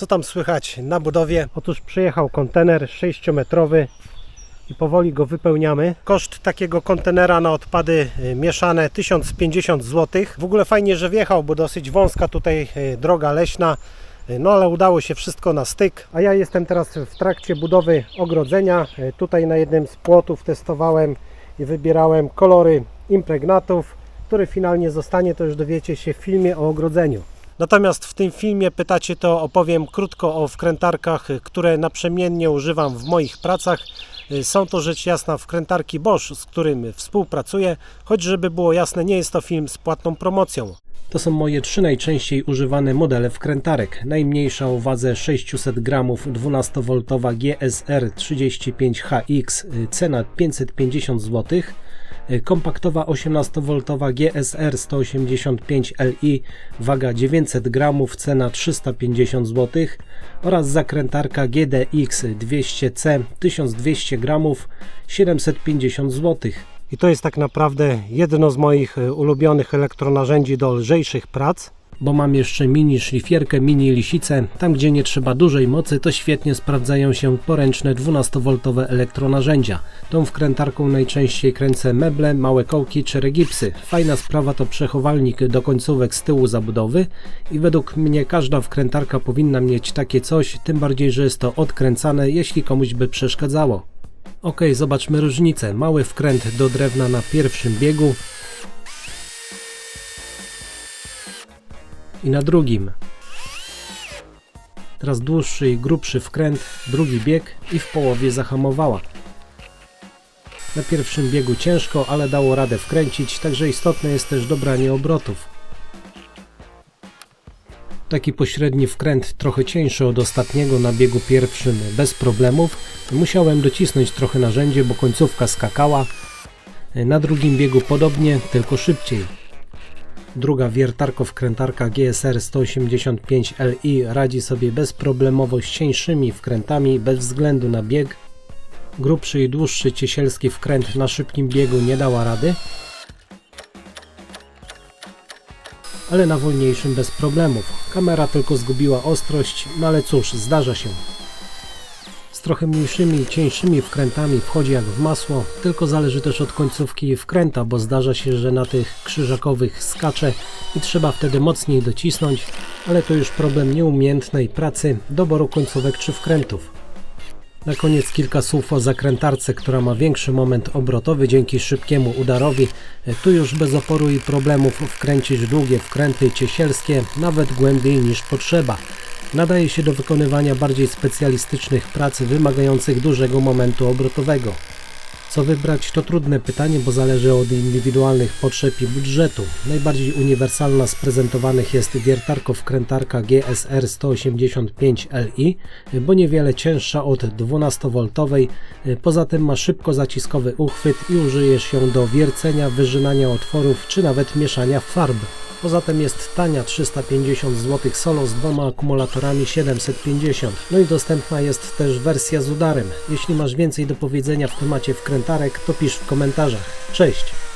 Co tam słychać na budowie? Otóż przyjechał kontener 6-metrowy i powoli go wypełniamy. Koszt takiego kontenera na odpady y, mieszane 1050 zł. W ogóle fajnie, że wjechał, bo dosyć wąska tutaj y, droga leśna. Y, No ale udało się wszystko na styk. A ja jestem teraz w trakcie budowy ogrodzenia. Tutaj na jednym z płotów testowałem i wybierałem kolory impregnatów. Który finalnie zostanie, to już dowiecie się w filmie o ogrodzeniu. Natomiast w tym filmie pytacie, to opowiem krótko o wkrętarkach, które naprzemiennie używam w moich pracach. Y, Są to rzecz jasna wkrętarki Bosch, z którym współpracuję, choć żeby było jasne, nie jest to film z płatną promocją. To są moje trzy najczęściej używane modele wkrętarek. Najmniejsza o wadze 600 gramów 12V GSR 35HX, y, cena 550 zł. Kompaktowa 18V GSR 185 Li, waga 900 gramów, cena 350 zł. Oraz zakrętarka GDX 200C 1200 gramów, 750 zł. I to jest tak naprawdę jedno z moich e, ulubionych elektronarzędzi do lżejszych prac. Bo mam jeszcze mini szlifierkę, mini lisicę. Tam gdzie nie trzeba dużej mocy, to świetnie sprawdzają się poręczne 12V elektronarzędzia. Tą wkrętarką najczęściej kręcę meble, małe kołki czy regipsy. Fajna sprawa to przechowalnik do końcówek z tyłu zabudowy i według mnie każda wkrętarka powinna mieć takie coś, tym bardziej, że jest to odkręcane, jeśli komuś by przeszkadzało. Ok, zobaczmy różnicę. Mały wkręt do drewna na pierwszym biegu i na drugim. Teraz dłuższy i grubszy wkręt, drugi bieg i w połowie zahamowała. Na pierwszym biegu ciężko, ale dało radę wkręcić, także istotne jest też dobranie obrotów. Taki pośredni wkręt, trochę cieńszy od ostatniego na biegu pierwszym, bez problemów. Musiałem docisnąć trochę narzędzie, bo końcówka skakała. Na drugim biegu podobnie, tylko szybciej. Druga wiertarko-wkrętarka GSR 185 Li radzi sobie bezproblemowo z cieńszymi wkrętami bez względu na bieg. Grubszy i dłuższy ciesielski wkręt na szybkim biegu nie dała rady, ale na wolniejszym bez problemów. Kamera tylko zgubiła ostrość, no ale cóż, zdarza się. Z trochę mniejszymi i cieńszymi wkrętami wchodzi jak w masło, tylko zależy też od końcówki wkręta, bo zdarza się, że na tych krzyżakowych skacze i trzeba wtedy mocniej docisnąć, ale to już problem nieumiejętnej pracy, doboru końcówek czy wkrętów. Na koniec kilka słów o zakrętarce, która ma większy moment obrotowy dzięki szybkiemu udarowi. Tu już bez oporu i problemów wkręcić długie wkręty ciesielskie, nawet głębiej niż potrzeba. Nadaje się do wykonywania bardziej specjalistycznych prac wymagających dużego momentu obrotowego. Co wybrać to trudne pytanie, bo zależy od indywidualnych potrzeb i budżetu. Najbardziej uniwersalna z prezentowanych jest wiertarko-wkrętarka GSR 185 Li, bo niewiele cięższa od 12V. Poza tym ma szybko zaciskowy uchwyt i użyjesz ją do wiercenia, wyrzynania otworów czy nawet mieszania farb. Poza tym jest tania 350 zł solo z dwoma akumulatorami 750. No i dostępna jest też wersja z udarem. Jeśli masz więcej do powiedzenia w temacie wkrętarek, to pisz w komentarzach. Cześć!